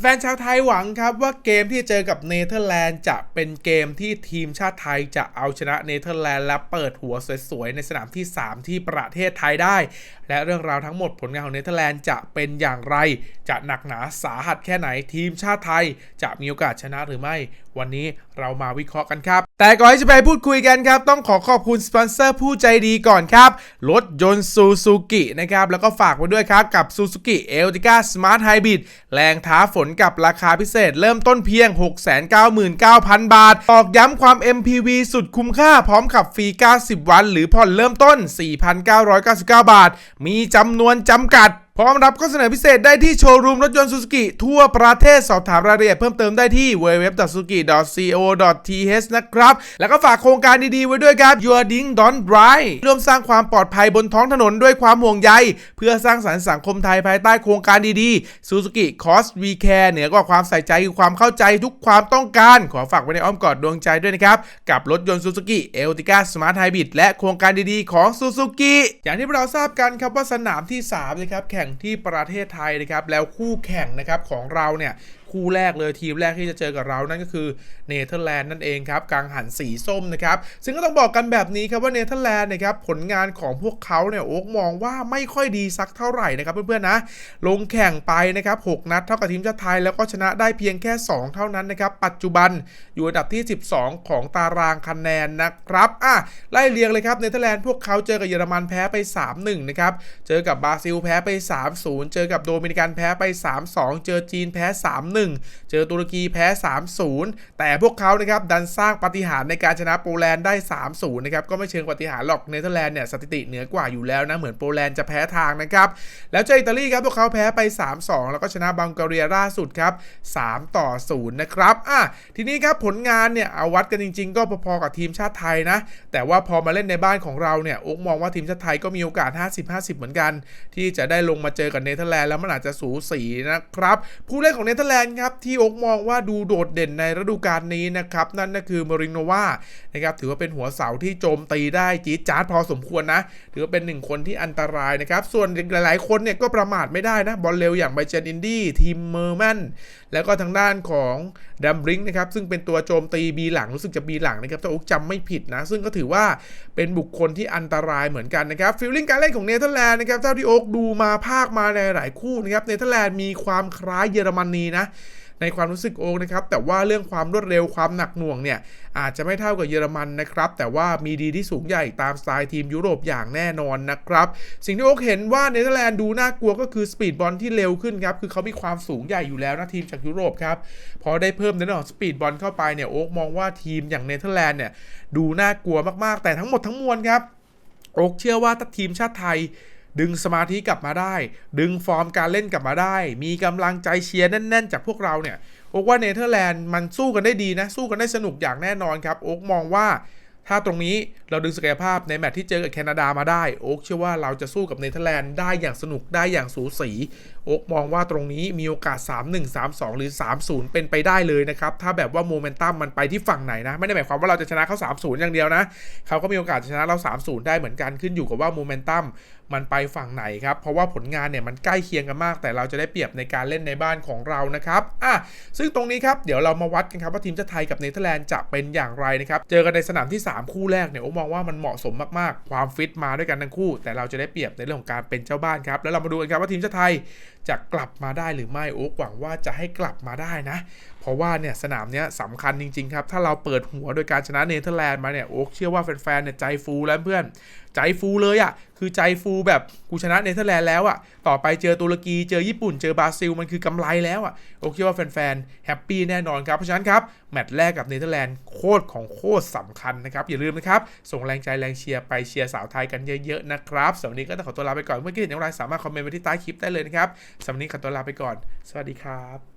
แฟนชาวไทยหวังครับว่าเกมที่เจอกับเนเธอร์แลนด์จะเป็นเกมที่ทีมชาติไทยจะเอาชนะเนเธอร์แลนด์และเปิดหัวสวยๆในสนามที่ 3 ที่ประเทศไทยได้ และเรื่องราวทั้งหมดผลงานของเนเธอร์แลนด์จะเป็นอย่างไร จะหนักหนาสาหัสแค่ไหนทีมชาติไทย จะมีโอกาสชนะหรือไม่ วันนี้เรามาวิเคราะห์กันครับ แต่ก่อนที่จะไปพูดคุยกันครับ ต้องขอขอบคุณสปอนเซอร์ผู้ใจดีก่อนครับรถยนต์ซูซูกินะครับแล้วก็ฝากไว้ด้วยครับกับ Suzuki e l t i c a Smart Hybrid แรงท้าฝนกับราคาพิเศษเริ่มต้นเพียง 699,000 บาทตอกย้ำความ MPV สุดคุ้มค่าพร้อมขับฟรี 90 วัน หรือผ่อนเริ่มต้น 4,999 บาท มีจำนวนจำกัด พร้อมรับข้อเสนอพิเศษได้ที่โชว์รูมรถยนต์ซูซูกิทั่วประเทศสอบถามรายละเอียดเพิ่มเติมได้ที่ www.suzuki.co.th นะครับ แล้วก็ฝากโครงการดีๆไว้ด้วยครับ Your Ding Don't Drive ร่วมสร้างความปลอดภัยบนท้องถนนด้วยความห่วงใย เพื่อสร้างสรรค์สังคมไทยภายใต้โครงการดีๆ Suzuki Cost We Care เหนือกว่าความใส่ใจคือความเข้าใจทุกความต้องการ ขอฝากไว้ในอ้อมกอดดวงใจด้วยนะครับ กับรถยนต์ Suzuki e l t i c a Smart Hybrid และโครงการดีๆของ Suzuki อย่างที่เราทราบกันครับว่าสนามที่3นะครับแข่งที่ประเทศไทยนะครับแล้วคู่แข่งนะครับของเราเนี่ย คู่แรกเลยทีมแรกที่จะเจอกับเรานั่นก็คือเนเธอร์แลนด์นั่นเองครับกังหันสีส้มนะครับซึ่งก็ต้องบอกกันแบบนี้ครับว่าเนเธอร์แลนด์นะครับผลงานของพวกเขาเนี่ยโอ๊กมองว่าไม่ค่อยดีสักเท่าไหร่นะครับเพื่อนๆนะลงแข่งไปนะครับ6นัดเท่ากับทีมชาติไทยแล้วก็ชนะได้เพียงแค่ 2 เท่านั้นนะครับปัจจุบันอยู่อันดับที่ 12 ของตารางคะแนนนะครับอะไล่เรียงเลยครับเนเธอร์แลนด์พวกเขาเจอกับเยอรมันแพ้ไป 3-1นะครับเจอกับบราซิลแพ้ไป 3-0 เจอกับโดมินิกันแพ้ไป 3-2 เจอจีนแพ้ 3-1เจอตุรกีแพ้ 3-0 แต่พวกเขานะครับดันสร้างปาฏิหารย์ในการชนะโปแลนด์ได้ 3-0 นะครับก็ไม่เชิงปาฏิหารย์หรอกเนเธอร์แลนด์เนี่ยสถิติเหนือกว่าอยู่แล้วนะเหมือนโปแลนด์จะแพ้ทางนะครับแล้วเจออิตาลีครับพวกเขาแพ้ไป 3-2 แล้วก็ชนะบังการีล่าสุดครับ3ต่อ0นะครับอะทีนี้ครับผลงานเนี่ยเอาวัดกันจริง ๆ ก็พอๆกับทีมชาติไทยนะ แต่ว่าพอมาเล่นในบ้านของเราเนี่ยโอ๊กมองว่าทีมชาติไทยก็มีโอกาส 50-50 เหมือนกัน ที่จะได้ลงมาเจอกับเนเธอร์แลนด์แล้วมันอาจจะสูสีนะครับผู้เล่นของเนเธอร์แลนด์ครับที่อกมองว่าดูโดดเด่นในฤดูกาลนี้นะครับนั่นก็คือมาริโนวานะครับถือว่าเป็นหัวเสาที่โจมตีได้จี๊ดจ๊าดพอสมควรนะ ถือว่าเป็นหนึ่งคนที่อันตรายนะครับส่วนหลายๆคนเนี่ยก็ประมาทไม่ได้นะบอลเร็วอย่างไบเจนอินดี้ทีมเมอร์แมนแล้วก็ทางด้านของดัมบริงนะครับซึ่งเป็นตัวโจมตีบีหลังรู้สึกจะบีหลังนะครับถ้าอกจำไม่ผิดนะ ซึ่งก็ถือว่าเป็นบุคคลที่อันตรายเหมือนกันนะครับฟิลลิ่งการเล่นของเนเธอร์แลนด์นะครับเท่าที่อกดูมาภาคมาในหลายคู่นะครับเนเธอร์แลนด์มีความคล้ายเยอรมนีนะ ในความรู้สึกโอ๊กนะครับ แต่ว่าเรื่องความรวดเร็วความหนักหน่วงเนี่ยอาจจะไม่เท่ากับเยอรมันนะครับ แต่ว่ามีดีที่สูงใหญ่ตามสไตล์ทีมยุโรปอย่างแน่นอนนะครับ สิ่งที่โอ๊กเห็นว่าเนเธอร์แลนด์ดูน่ากลัวก็คือสปีดบอลที่เร็วขึ้นครับ คือเขามีความสูงใหญ่อยู่แล้วนะทีมจากยุโรปครับ พอได้เพิ่มในเรื่องของสปีดบอลเข้าไปเนี่ยโอ๊กมองว่าทีมอย่างเนเธอร์แลนด์เนี่ยดูน่ากลัวมากๆ แต่ทั้งหมดทั้งมวลครับโอ๊กเชื่อว่าถ้าทีมชาติไทย ดึงสมาธิกลับมาได้ ดึงฟอร์มการเล่นกลับมาได้ มีกำลังใจเชียร์แน่น ๆ จากพวกเราเนี่ยโอ๊กว่าเนเธอร์แลนด์มันสู้กันได้ดีนะ สู้กันได้สนุกอย่างแน่นอนครับ โอ๊กมองว่าถ้าตรงนี้เราดึงศักยภาพในแมตช์ที่เจอกับแคนาดามาได้ โอ๊กเชื่อว่าเราจะสู้กับเนเธอร์แลนด์ได้อย่างสนุกได้อย่างสูสี โอ๊กมองว่าตรงนี้มีโอกาส 3-1 3-2 หรือ 3-0 เป็นไปได้เลยนะครับ ถ้าแบบว่าโมเมนตัมมันไปที่ฝั่งไหนนะ ไม่ได้หมายความว่าเราจะชนะเขา 3-0 อย่างเดียวนะ เขาก็มีโอกาสชนะเรา 3-0 ได้เหมือนกันขึ้นอยู่กับว่าโมเมนตัมมันไปฝั่งไหนครับ เพราะว่าผลงานเนี่ยมันใกล้เคียงกันมาก แต่เราจะได้เปรียบในการเล่นในบ้านของเรานะครับอะซึ่งตรงนี้ครับเดี๋ยวเรามาวัดกันครับว่าทีมชาติไทยกับเนเธอร์แลนด์จะเป็นอย่างไรนะครับเจอกันในสนามที่ 3 คู่แรกเนี่ยโอ้มองว่ามันเหมาะสมมากๆ ความฟิตมาด้วยกันทั้งคู่ แต่เราจะได้เปรียบในเรื่องของการเป็นเจ้าบ้านครับแล้วเรามาดูกันครับว่าทีมชาติไทยจะกลับมาได้หรือไม่โอ๊กหวังว่าจะให้กลับมาได้นะ เพราะว่าเนี่ยสนามเนี้ยสำคัญจริงๆครับถ้าเราเปิดหัวโดยการชนะเนเธอร์แลนด์มาเนี่ยโอ๊กเชื่อว่าแฟนๆเนี่ยใจฟูแล้วเพื่อน ใจฟูเลยอะ่ะ คือใจฟูแบบกูชนะเนเธอร์แลนด์แล้วอะ่ะ ต่อไปเจอตุรกีเจอญี่ปุ่นเจอบราซิล มันคือกำไรแล้วอะ่ะ โอเชื่อว่าแฟนๆแฮปปี้แน่นอนครับ เพราะฉะนั้นครับ แมตช์แรกกับเนเธอร์แลนด์โคตรของโคตรสำคัญนะครับ อย่าลืมนะครับ ส่งแรงใจแรงเชียร์ไปเชียร์สาวไทยกันเยอะๆนะครับสำหรับวันนี้ก็ต้องขอตัวลาไปก่อนเมื่อกี้เห็นอย่างไรสามารถคอมเมนต์ไว้ที่ใต้คลิปได้เลยนะครับสำหรับวันนี้ขอตัวลาไปก่อน สวัสดีครับ